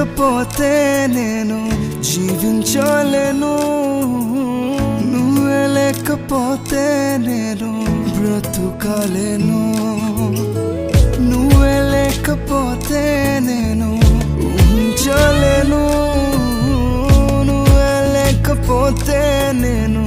లేకపోతే నేను జీవించలేను. నువ్వే లేకపోతే నేను బ్రతుకలేను. నువ్వే లేకపోతే నేను ఉంచలేను నువ్వే లేకపోతే నేను